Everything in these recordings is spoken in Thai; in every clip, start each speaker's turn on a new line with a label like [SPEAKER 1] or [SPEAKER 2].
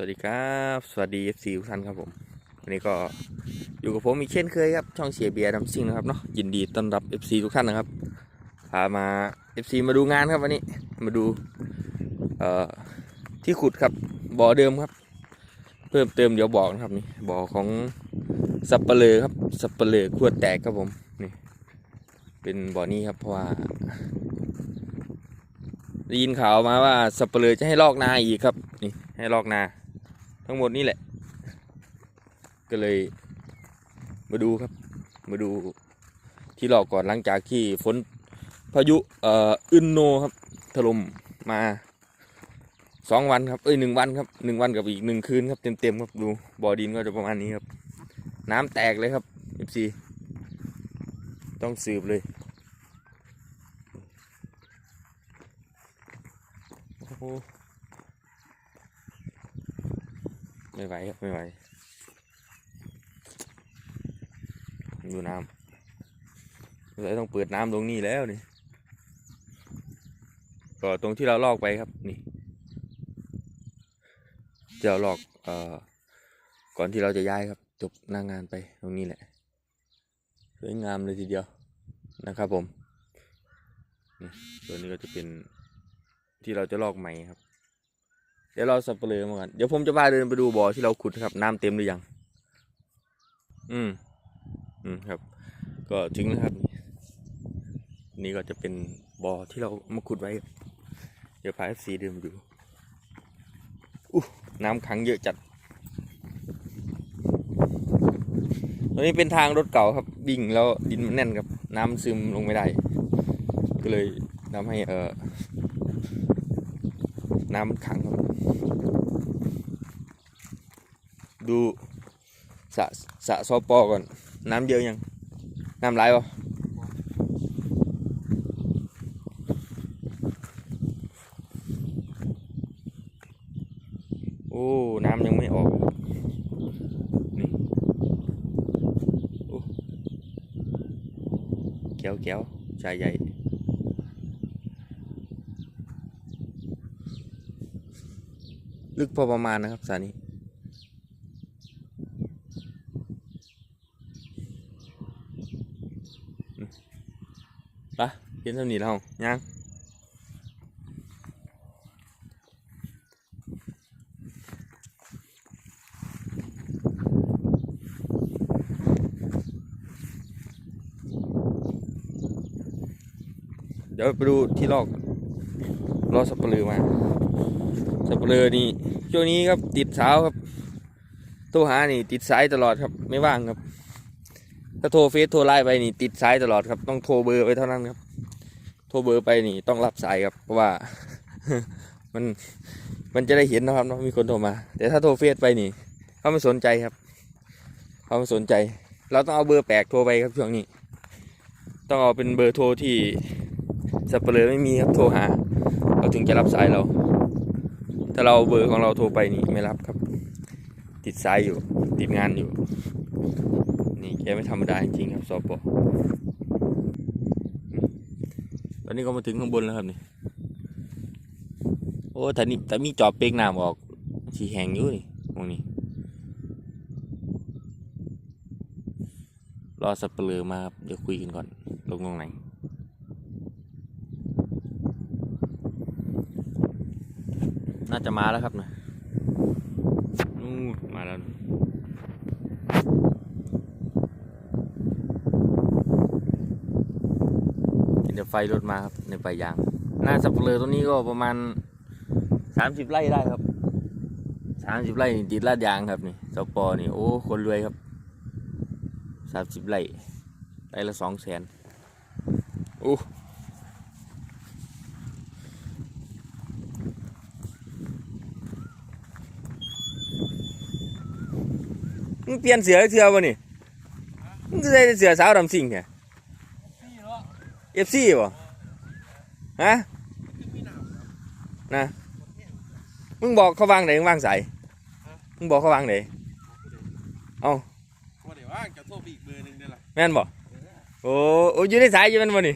[SPEAKER 1] วัสดีครับสวัสดีซีทุกท่านครับผม วันนี้ก็อยู่กับผมอีกเช่นเคยครับ ช่องเสียเบียร์ดัมซิงนะครับเนาะยินดีต้อนรับ FC ทุกท่านนะครับพามา FC มาดูงานครับวันนี้มาดูเอ่อที่ขุดครับบ่อเดิมครับ เพิ่มเติมเดี๋ยวบอกนะครับนี่บ่อของสับเปลือครับสับเปลือขวดแตกครับผมนี่เป็นบ่อนี้ครับเพราะว่าได้ยินข่าวมาว่าสับเปลือจะให้ลอกนาอีกครับนี่ให้ลอกนา ทั้งหมดนี่แหละ ก็เลยมาดูครับ มาดูที่ลอกก่อนหลังจากที่ฝนพายุเอ่ออึนโนครับถล่มมาสองวันครับเอ้ยหนึ่งวันครับหนึ่งวันกับอีกหนึ่งคืนครับเต็มเต็มๆครับดูบ่อดินก็จะประมาณนี้ครับ น้ำแตกเลยครับ FC ต้องสืบเลยโอ้โห ไม่ไหวครับไม่ไหวดูน้ำเลยต้องเปิดน้ำตรงนี้แล้วนี่ก็ตรงที่เราลอกไปครับนี่ที่เราลอกเอ่อก่อนที่เราจะย้ายครับ จบหน้างงานไปตรงนี้แหละสวยงามเลยทีเดียวนะครับผมนี่ตัวนี้ก็จะเป็นที่เราจะลอกใหม่ครับ ดี๋ยวเราสับเปลือมาก่อนเดี๋ยวผมจะพาเดินไปดูบ่อที่เราขุดครับ น้ำเต็มหรือยัง อืม อืมครับ ก็ถึงแล้วครับ นี่ก็จะเป็นบ่อที่เรามาขุดไว้ เดี๋ยวพาเอฟซีเดินไปดูอู้น้ำขังเยอะจัดตรงนี้เป็นทางรถเก่าครับวิ่งแล้วดินมันแน่นครับ น้ำซึมลงไม่ได้ ก็เลยทำให้เออน้ำมันขังครับ ดูสระสระซอปอก่อน น้ำเยอะยัง น้ำไหลปะโอ้ น้ำยังไม่ออกนี่โอ้แก้วแก้วชายใหญ่ลึกพอประมาณนะครับสานี้ ไปเห็นเท่านี้แล้วยังเดี๋ยวไปดูที่ลอกรอสับปะลือมา สับเปลือนี่ช่วงนี้ครับติดสาวครับโทรหานี่ติดสายตลอดครับไม่ว่างครับ ถ้าโทรเฟซโทรไลน์ไปนี่ติดสายตลอดครับ ต้องโทรเบอร์ไปเท่านั้นครับ โทรเบอร์ไปนี่ต้องรับสายครับ เพราะว่า มันมันจะได้เห็นนะครับเนาะมีคนโทรมา แต่ถ้าโทรเฟซไปนี่เขาไม่สนใจครับเขาไม่สนใจ เราต้องเอาเบอร์แปลกโทรไปครับช่วงนี้ ต้องเอาเป็นเบอร์โทรที่สับเปลือไม่มีครับโทรหาเขาถึงจะรับสายเรา ถ้าเราเบอร์ของเราโทรไปนี่ไม่รับครับ ติดสายอยู่ติดงานอยู่ นี่แกไม่ธรรมดาจริงๆครับสปอตอนนี้ก็มาถึงข้างบนแล้วครับนี่ โอ้แต่นี่แต่มีจอบเปกน้ำออกสีแหงอยู่นี่ตรงนี้ รอสับเปลือมาครับเดี๋ยวคุยกันก่อน ลงตรงไหนน่าจะมาแล้วครับนะนู่นมาแล้ว เดี๋ยวไฟรถมาครับในป่ายาง หน้าสับเปลือตรงนี้ก็ประมาณสามสิบไร่ได้ครับสามสิบไร่นี่ติดลาดยางครับนี่สปอนี่โอ้คนรวยครับสามสิบไร่ไร่ละสองแสนโอ้มึงเปลี่ยนเสือเสือบ่นี่มึงจะใส่เสือสาวดำซิ่งเนี่ย เอฟซีบ่ฮะ
[SPEAKER 2] มีหนาม
[SPEAKER 1] นะมึงบอกเขาวางไหนมึงวางใส่มึงบอกเขาวางไหน
[SPEAKER 2] ว่าเดี๋ยวว่างจะโทรไปอีกเบอร์หนึ่งเดี๋ยวละ
[SPEAKER 1] แม่นบ่โอ้โอ้อยู่ในสายอยู่แม่นบ่นี่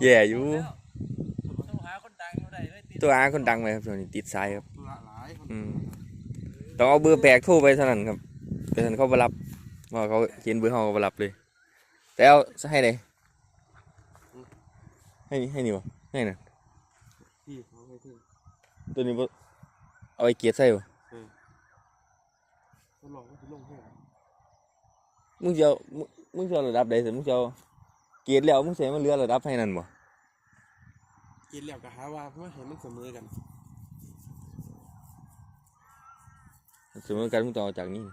[SPEAKER 1] แย่อยู่
[SPEAKER 2] โทรหาคนดัง
[SPEAKER 1] ตัวอาคนดังไปครับช่วงนี้ติดสายครับ
[SPEAKER 2] ธุระหลายคน
[SPEAKER 1] อืมต้องเอาเบอร์แปลกโทรไปเท่านั้นครับแต่ท่านเขาบ่รับ ว่าเขาเขียนเบอร์เขาก็บ่รับเลย แต่เอาให้ไหนให้นี่ให้นี่บ่ให้น่ะ
[SPEAKER 2] พี่เขาไปที่
[SPEAKER 1] ตัวนี้บ่เอาไอ้เกียร์ใส่บ่
[SPEAKER 2] เขาหลอกว่าจะลงแค่
[SPEAKER 1] มึงจะเอามึงมึงจะเอาระดับใดสิมึงจะเอาเกียร์แล้วมึงสิให้มันเหลือระดับให้นั่นบ่
[SPEAKER 2] กินแล้วก็หาว่าเพื่อให้มันเสมอกัน
[SPEAKER 1] สมมติกันมึงต้องเอาจากนี้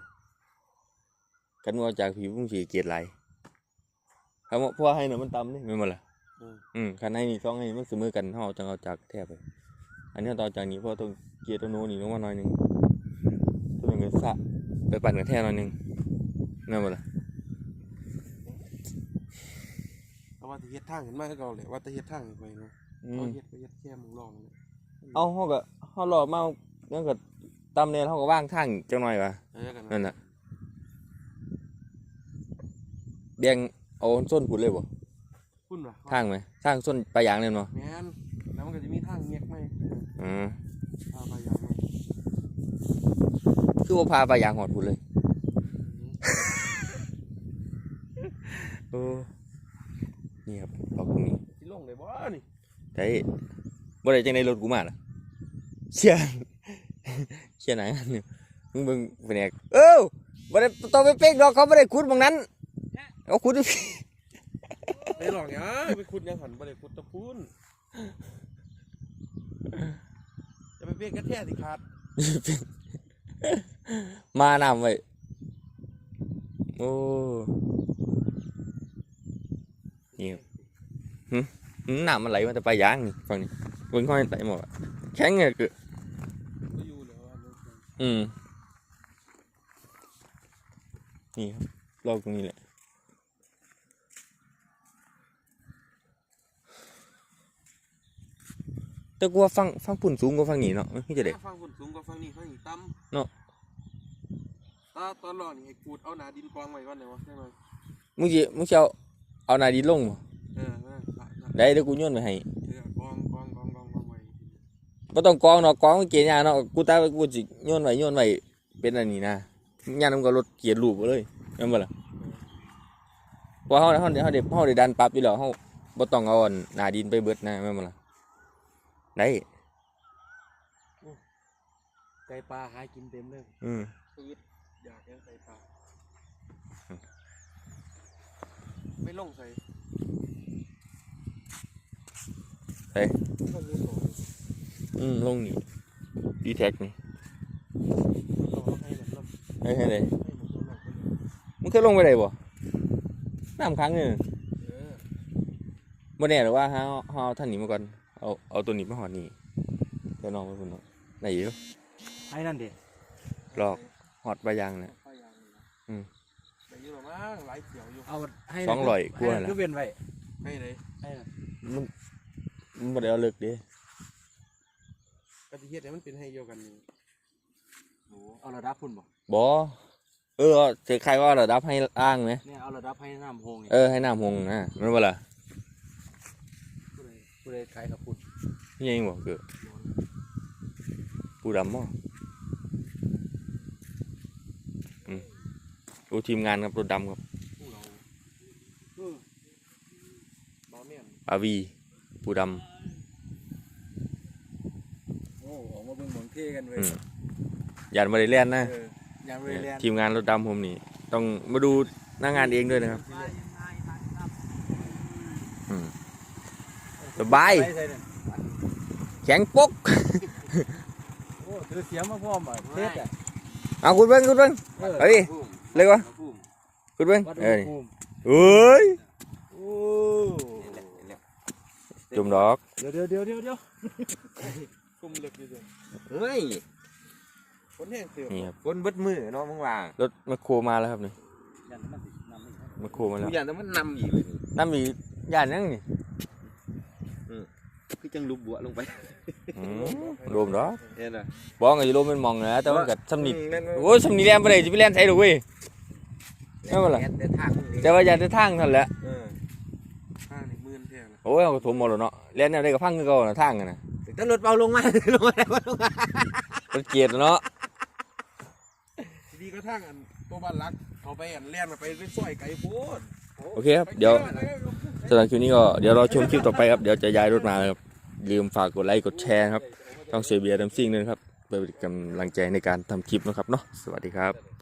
[SPEAKER 1] กันมึงเอาจากผิวมึงสิเกียร์ไหลายครับเพราะว่าให้น่ะมันต่ำนี่แม่นบ่ล่ะ
[SPEAKER 2] เออ
[SPEAKER 1] อืมคันให้นี่สองให้มันเสมอกันเฮาจังเอาจากแทบไป อันนี้เอาต่อจากนี้เพราะต้องเกียร์ตัวโน้นนี่ลงมาหน่อยหนึงตัวนึงก็สะไปปั่นกันแท้หน่อยหนึงแม่นบ่ล่ะ
[SPEAKER 2] เอาว่าจะเฮ็ดทางขึ้นมาให้เราเลยว่าจะเฮ็ดทางไปเนาะ
[SPEAKER 1] อื
[SPEAKER 2] เอา
[SPEAKER 1] ม
[SPEAKER 2] เฮ็ดไปเฮ็ดแค่มึงลองเนี่ย
[SPEAKER 1] เอาเฮาก็เฮารอมานั่นก็ตำแนวเฮาก็ว่างทางจังหน่อยว่ะ
[SPEAKER 2] เออกัน
[SPEAKER 1] นั่นน่ะ แบ่งเอาส้นผุดเลยบ่
[SPEAKER 2] คุณวะ
[SPEAKER 1] ทางไหมทางส้นปลายยางเลยเนาะ
[SPEAKER 2] แมนแล้วมันก็จะมีทางเงียกไหม
[SPEAKER 1] อืม
[SPEAKER 2] ทางไปยังไหม
[SPEAKER 1] คือว่าพาปลายยางหอดผุดเลยโอ้นี่ครับเอาตรงนี้
[SPEAKER 2] สิลงได้บ่นี่
[SPEAKER 1] ได้บ่ได้จังได๋รถกูมาล่ะเชี่ยเชี่ยหนังอันนี้มึงเบิ่งแผนกเอ้าบ่ได้ต้องไปเป๊กดอกเขาบ่ได้ขุดบางนั้น เอาขุดอยู่พี่
[SPEAKER 2] ไม่หรอกเนี่ยไปขุดยังหันไปเลยขุดตะพูนจะไปเบี้ยกระแทกสิขาด
[SPEAKER 1] มาน้ำไว้โอ้นี่ครับหึหึน้ำมันไหลมาแต่ปลายยางนี่ฝั่งนี้เบิ่งห้อยไหลหมดอะแข็งเลยคือ
[SPEAKER 2] ก็อยู่เลยว่ามันเป็น
[SPEAKER 1] อืมนี่ครับลอกตรงนี้แหละ แต่กูว่าฟังฟังปุ่นสูงกว่าฟังนี้เนาะไม่จะเด็ก
[SPEAKER 2] ฟังคนสูงกว่าฟังนี่ฟังนี่ต่ำ
[SPEAKER 1] เนาะ
[SPEAKER 2] ตาตอนรอนี่ให้กูดเอาหนาดินกองไว้ก่อนเลยวะใช่ไหม
[SPEAKER 1] มึงจะมึงจะเอาเอาหนาดีลงบ่
[SPEAKER 2] เออเออละละ
[SPEAKER 1] ได้เดี๋ยวกูโยนไปให้
[SPEAKER 2] เออกองกองกองกองกองไว้
[SPEAKER 1] บ่ต้องกองเนาะกองมันเกียร์ยากเนาะกูตากูสิโยนไว้โยนไว้เป็นอันนี้นะยามมันก็รถเกียร์ลูปไปเลยแม่นบ่ล่ะเพราะเฮาเฮาเฮาได้เฮาได้ดันปรับอยู่แล้วเฮาบ่ต้องเอาอันหน้าดินไปเบิดนะแม่นบ่ล่ะ ได้
[SPEAKER 2] ไก่ปลาหากินเต็มเลย
[SPEAKER 1] อืม
[SPEAKER 2] ปืดอยากยังไก่ปลา ไม่ลงใส่
[SPEAKER 1] ใส่
[SPEAKER 2] ลงมือสอง
[SPEAKER 1] อืมลงนี่ดีแท็กนี่
[SPEAKER 2] ลงให้แบบลง
[SPEAKER 1] ให้ให้เลย
[SPEAKER 2] ให้หมดลงหนักไปเลย
[SPEAKER 1] มึงเคยลงไปได้บ่น้ำค้างนี่
[SPEAKER 2] เออ
[SPEAKER 1] บ่แน่หรอกว่าเฮาเฮาเอาท่านนี้มาก่อน เอาเอาตัวนี้มาหอดนี่เดี๋ยวน้องไปพุ่นเนาะได้อยู่
[SPEAKER 3] ไอ้นั่นเด็
[SPEAKER 1] ลอกหอดใบยางน่ะ
[SPEAKER 2] ไฟยางนี่นะ
[SPEAKER 1] อืม
[SPEAKER 2] ได้อยู่หรอมั้งหลายเขียวอยู่
[SPEAKER 3] เอาให้
[SPEAKER 1] สองร้อยกว่า
[SPEAKER 3] ให้
[SPEAKER 1] ล่ะ
[SPEAKER 3] คือเวียนไว้
[SPEAKER 2] ให้เลย
[SPEAKER 3] ไอ้นั่น
[SPEAKER 1] มันมันบ่ได้เอาเลิกเด้
[SPEAKER 2] กะทิเฮ็ดให้มันเป็นให้เดียวกันนี่
[SPEAKER 3] โอ้เอาระดับพุ่นบ่
[SPEAKER 1] บ่เออเสกใครว่าระดับให้อ้างไหม
[SPEAKER 3] เนี่ยเอาระดับให้น้ำโฮงเนี่ย
[SPEAKER 1] เออให้น้ำหงนะแมันบ่ล่ะ
[SPEAKER 3] ผู้ใดผู้ใดขายกับพุ่น
[SPEAKER 1] นี่ยังบ่คือปูดำบ่อืมดูทีมงานครับรถดำครับ
[SPEAKER 2] พวกเราเออบ่แม่น
[SPEAKER 1] อาวีปูด
[SPEAKER 3] โอ้ออกมาเบิ่งเบิ่งเท่กันเว้ำย
[SPEAKER 1] อืมอย่ามาได้เล่นนะ
[SPEAKER 3] เออยังไม่ได้เรียน
[SPEAKER 1] ทีมงานรถดำผมนี่ ต้องมาดูหน้างานเองด้วยนะครับอืมสบาย
[SPEAKER 3] ไปใส่เนี่ย
[SPEAKER 1] แข็งปก
[SPEAKER 3] โอ้ถือเสียมมาพร้อมอะเทศอะ
[SPEAKER 1] เอาคุณเบิ้งคุณเบิ้ง
[SPEAKER 3] เออ
[SPEAKER 1] เฮ้ย เลยวะคุณเบิ้ง
[SPEAKER 3] วัด
[SPEAKER 1] เอ้
[SPEAKER 3] อุณ
[SPEAKER 1] ย
[SPEAKER 3] หภูมิ
[SPEAKER 1] เอ้ย
[SPEAKER 3] โอ้
[SPEAKER 1] จุ่มดอก
[SPEAKER 3] เดี๋ยวเดี๋ยวเดี๋ยวเดี๋ยวเดี๋ยว
[SPEAKER 2] คุมเล็กอยู่เด้อ
[SPEAKER 4] เฮ้ย
[SPEAKER 2] คนแห้งเสือ
[SPEAKER 1] นี่ครับ
[SPEAKER 4] คนเบิดมือเนาะมึงว่าง
[SPEAKER 1] รถแมคโครมาแล้วครับนี่
[SPEAKER 3] ยันมันสิน้ำมัน
[SPEAKER 1] แมคโครมาแล้
[SPEAKER 4] กู
[SPEAKER 1] ว
[SPEAKER 4] อยากแต่มันนำอีกเลยนี่
[SPEAKER 1] น้ำมีย่านยังนี่
[SPEAKER 4] คือจังลูกบัวลงไป
[SPEAKER 1] อืมรวมดอก
[SPEAKER 4] เห็นอะ
[SPEAKER 1] บอกไงรวมเป็นหมองนะแต่ว่ากับสำนิ
[SPEAKER 4] แม่น
[SPEAKER 1] โอ้ยสำนีแลนไปเลยจะไปแลนใส่หรอกเว้ยแม่นบ่ล่ะ
[SPEAKER 4] แต่ทางมึงนี่
[SPEAKER 1] แต่ว่าอย่าจะทางเท่านนแหละ
[SPEAKER 4] เออ
[SPEAKER 2] ห้านี่หมื่นแท้นะ
[SPEAKER 1] โอ้ยเอากระถมหมดแล้วเนาะแลนแนวใดก็พังคือเก่าน่ะทางกันน่ะ
[SPEAKER 4] ตะตำรวจเบาลงมา ลงมาแล้วลงมา
[SPEAKER 1] เป็นเกียรติเนาะ
[SPEAKER 2] ดีก็ทั้งอันตัวบ้านรักเอาไปอันเลี้ยนไปไปซอยไก่โพด
[SPEAKER 1] โอเคครับเดี๋ยว สำหรับคลิปนี้ก็เดี๋ยวเราชมคลิปต่อไปครับ เดี๋ยวจะย้ายรถมาครับ ลืมฝากกดไลค์กดแชร์ครับช่องเซเบียร์ดัมซิ่งด้วยนครับเพื่อเป็นกำลังใจในการทำคลิปนะครับเนาะสวัสดีครับ